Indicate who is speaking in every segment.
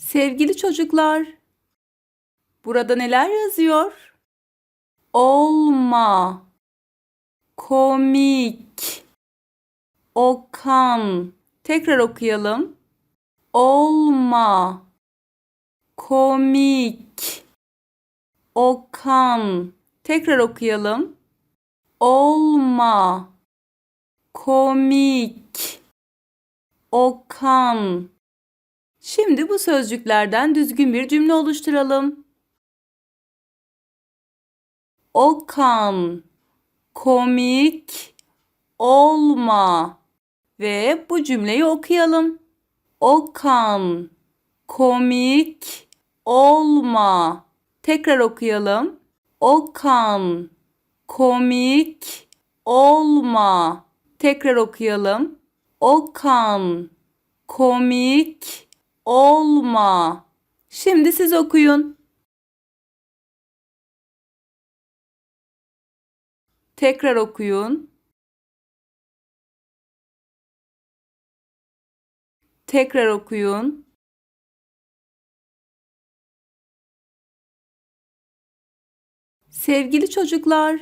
Speaker 1: Sevgili çocuklar, burada neler yazıyor? Olma, komik, okan. Tekrar okuyalım. Olma, komik, okan. Tekrar okuyalım. Olma, komik, okan. Şimdi bu sözcüklerden düzgün bir cümle oluşturalım. Okan, komik, olma ve bu cümleyi okuyalım. Okan, komik, olma. Tekrar okuyalım. Okan, komik, olma. Tekrar okuyalım. Okan, komik, olma. Şimdi siz okuyun. Tekrar okuyun. Tekrar okuyun. Sevgili çocuklar,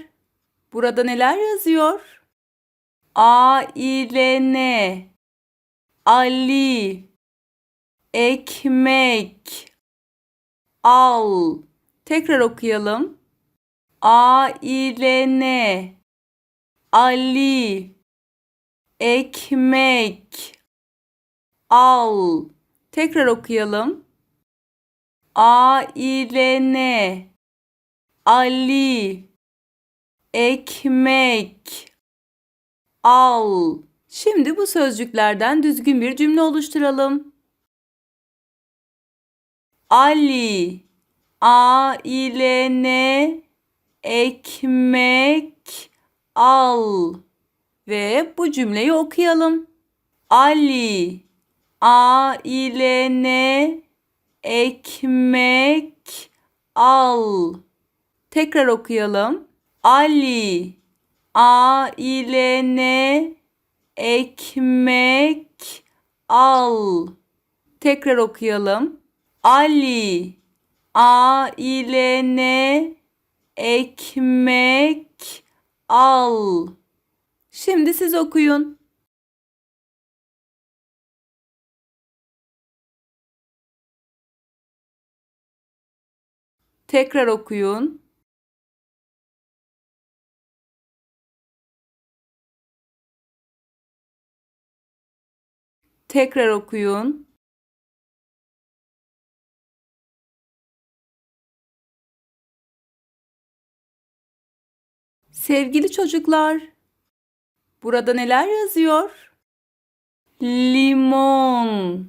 Speaker 1: burada neler yazıyor? Ailene, Ali, ekmek, al. Tekrar okuyalım. Ailene, Ali, ekmek, al. Tekrar okuyalım. Ailene, Ali, ekmek, al. Şimdi bu sözcüklerden düzgün bir cümle oluşturalım. Ali, ailene ekmek al ve bu cümleyi okuyalım. Ali, ailene ekmek al. Tekrar okuyalım. Ali, ailene ekmek al. Tekrar okuyalım. Ali, ailene ekmek al. Şimdi siz okuyun. Tekrar okuyun. Tekrar okuyun. Sevgili çocuklar, burada neler yazıyor? Limon,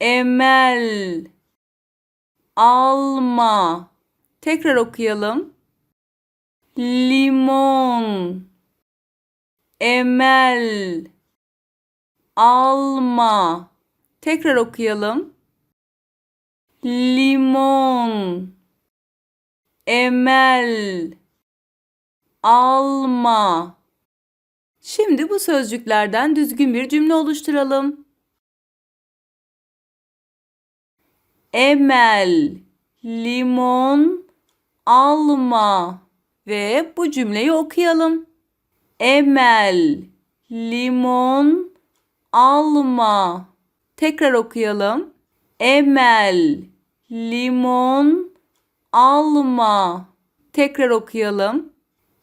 Speaker 1: emel, alma. Tekrar okuyalım. Limon, emel, alma. Tekrar okuyalım. Limon, emel, alma. Şimdi bu sözcüklerden düzgün bir cümle oluşturalım. Emel, limon, alma ve bu cümleyi okuyalım. Emel, limon, alma. Tekrar okuyalım. Emel, limon, alma. Tekrar okuyalım.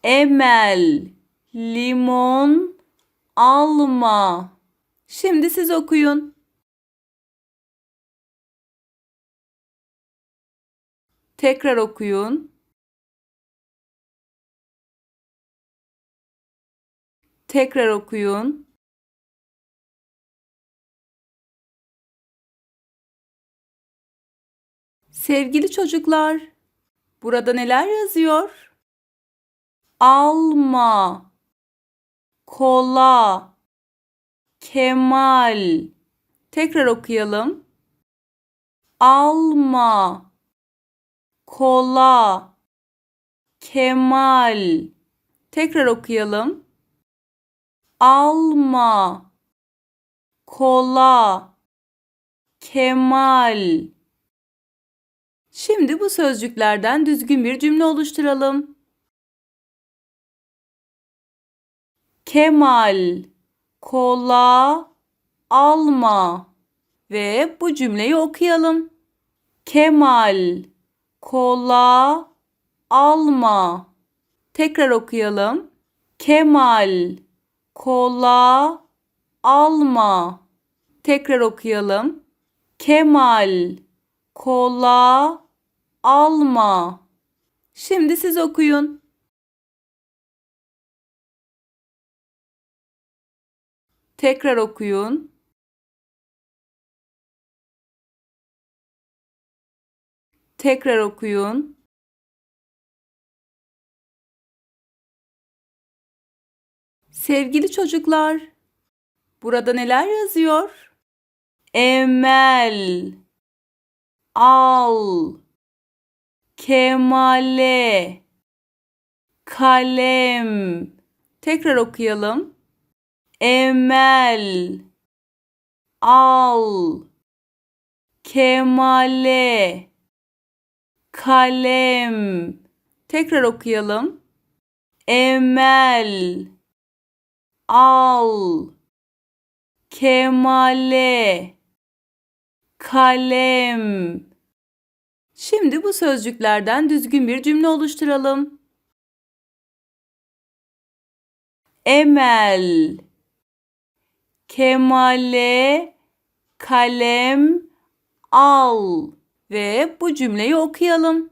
Speaker 1: Emel, limon, alma. Şimdi siz okuyun. Tekrar okuyun. Tekrar okuyun. Sevgili çocuklar, burada neler yazıyor? Alma, kola, kemal. Tekrar okuyalım. Alma, kola, kemal. Tekrar okuyalım. Alma, kola, Kemal. Şimdi bu sözcüklerden düzgün bir cümle oluşturalım. Kemal, kola alma ve bu cümleyi okuyalım. Kemal, kola alma. Tekrar okuyalım. Kemal, kola alma. Tekrar okuyalım. Kemal, kola alma. Şimdi siz okuyun. Tekrar okuyun. Tekrar okuyun. Sevgili çocuklar, burada neler yazıyor? Emel, al, kemale, kalem. Tekrar okuyalım. Emel, al, kemale, kalem. Tekrar okuyalım. Emel, al, kemale, kalem. Şimdi bu sözcüklerden düzgün bir cümle oluşturalım. Emel, kemale, kalem, al ve bu cümleyi okuyalım.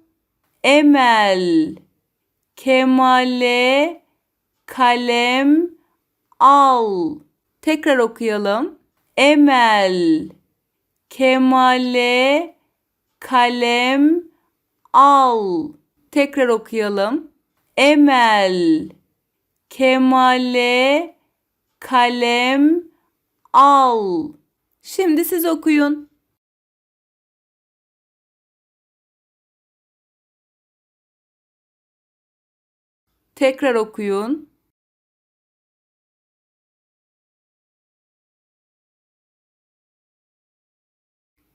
Speaker 1: Emel, kemale, kalem, al. Tekrar okuyalım. Emel, kemale, kalem, al. Tekrar okuyalım. Emel, kemale, kalem, al. Şimdi siz okuyun. Tekrar okuyun.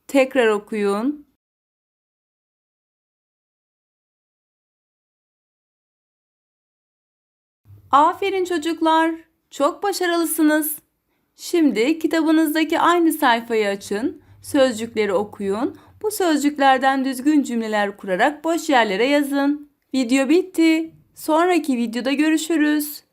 Speaker 1: Tekrar okuyun. Aferin çocuklar. Çok başarılısınız. Şimdi kitabınızdaki aynı sayfayı açın. Sözcükleri okuyun. Bu sözcüklerden düzgün cümleler kurarak boş yerlere yazın. Video bitti. Sonraki videoda görüşürüz.